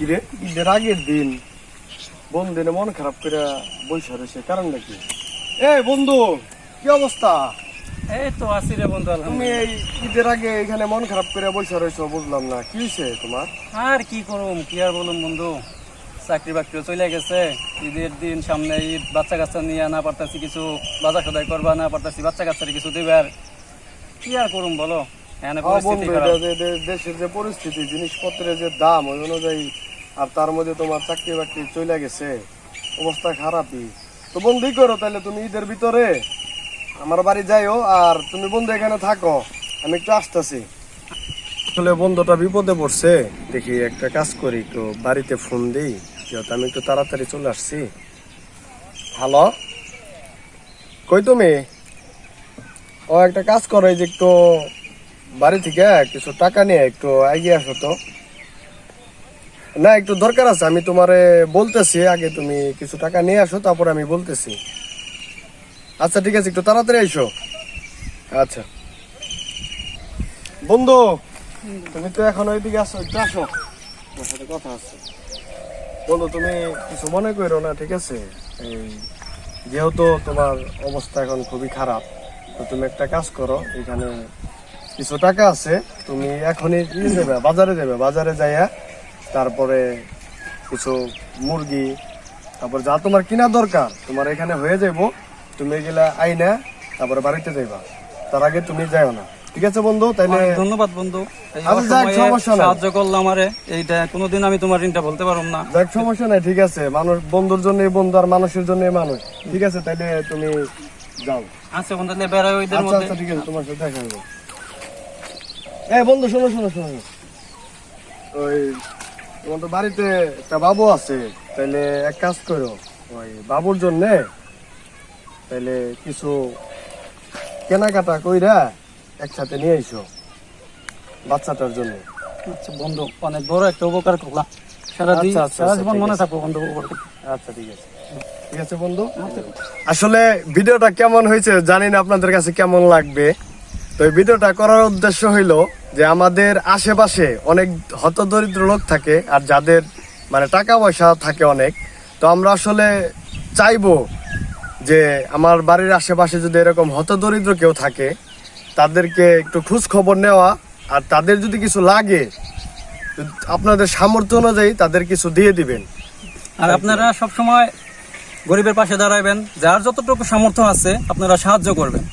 কিরে? ঈদের আগের দিন বন্ধু মন খারাপ করে বৈশা রয়েছে কারণ নাকি? এ বন্ধু কি অবস্থা? এই তো আসি রে বন্ধু তুমি এই ঈদের আগে এখানে মন খারাপ করে বৈশা রয়েছো বুঝলাম না। কি হয়েছে তোমার? আর কি করুম কি আর বলুম বন্ধু? চাকরি বাকরি চলে গেছে। ঈদের দিন সামনে ঈদ বাচ্চা কাচ্চা নিয়ে না পারতাছি কিছু বাজার সদাই করবা না পারতাছি বাচ্চা কাচ্চার কিছু দেবার। কি আর করুম বলো? দেশের যে পরিস্থিতি জিনিসপত্রের যে দাম ওই অনুযায়ী আর তার মধ্যে তোমার চাকরি বাকরি চলে গেছে, অবস্থা খারাপই। তো বন্ধুই করো তাহলে তুমি ঈদের ভিতরে আমার বাড়ি যাইও আর তুমি বন্ধু এখানে থাকো, আমি একটু আসতেছি। আসলে বন্ধুটা বিপদে পড়ছে, দেখি একটা কাজ করি, একটু বাড়িতে ফোন দিই যেহেতু আমি একটু তাড়াতাড়ি চলে আসছি। হ্যালো? কই তুমি? ও, একটা কাজ করো, এই যে একটু বাড়ি থেকে কিছু টাকা নিয়ে একটু এগিয়ে আসো তো। না, একটু দরকার আছে। আমি তোমারে বলতেছি, আগে তুমি কিছু টাকা নিয়ে আসো, তারপর আমি বলতেছি। আচ্ছা ঠিক আছে, একটু তাড়াতাড়ি এসো আচ্ছা। বন্ধু, তুমি তো এখন ওইদিকে আসো একটু আসো। কথা আছে। বন্ধু, তুমি কিছু মনে করো না, ঠিক আছে? এই, যেহেতু তোমার অবস্থা এখন খুবই খারাপ, তো তুমি একটা কাজ করো, এখানে কিছু টাকা আছে, তুমি এখনই নিয়ে যাবে, বাজারে যাবে। বাজারে যাইয়া তারপরে কিছু মুরগি তারপর যা তোমার কিনা দরকার তোমার এখানে হয়ে যাইবো তুমি এগুলা আইনা তারপরে বাড়িতে যাইবা। তার আগে তুমি যাও না। ঠিক আছে বন্ধু? তাইলে ধন্যবাদ বন্ধু। আচ্ছা, সাহায্য করলাম আমারে। এইটা কোনোদিন আমি তোমার ঋণটা বলতে পারব না। দেখ সমস্যা নাই ঠিক আছে। মানুষ বন্ধুর জন্য বন্ধু আর মানুষের জন্য মানুষ। ঠিক আছে তাইলে তুমি যাও। আচ্ছা বন্ধু তাহলে বেড়াই ওইদের আচ্ছা মধ্যে। আচ্ছা ঠিক আছে তোমার সাথে দেখা হবে। এই বন্ধু শোনো শোনো শোনো। ওই তোমার তো বাড়িতে একটা বাবু আছে তাইলে এক কাজ করো ওই বাবুর জন্য তাইলে কিছু কেনাকাটা কইরা একসাথে নিয়ে বাচ্চাটার জন্য। আচ্ছা বন্ধু অনেক বড় একটা উপকার করলাম। সারাদিন আচ্ছা, আচ্ছা, সারা আচ্ছা, জীবন মনে। থাকব বন্ধু আচ্ছা ঠিক আছে। ঠিক আছে বন্ধু। আসলে ভিডিওটা কেমন হয়েছে জানি না আপনাদের কাছে কেমন লাগবে। তো এই ভিডিওটা করার উদ্দেশ্য হইল যে আমাদের আশেপাশে অনেক হতদরিদ্র লোক থাকে আর যাদের মানে টাকা পয়সা থাকে অনেক, তো আমরা আসলে চাইব যে আমার বাড়ির আশেপাশে যদি এরকম হতদরিদ্র কেউ থাকে, তাদেরকে একটু খোঁজ খবর নেওয়া আর তাদের যদি কিছু লাগে, আপনাদের সামর্থ্য অনুযায়ী তাদের কিছু দিয়ে দিবেন। আর আপনারা সব সময় গরিবের পাশে দাঁড়াবেন যার যতটুকু সামর্থ্য আছে আপনারা সাহায্য করবেন।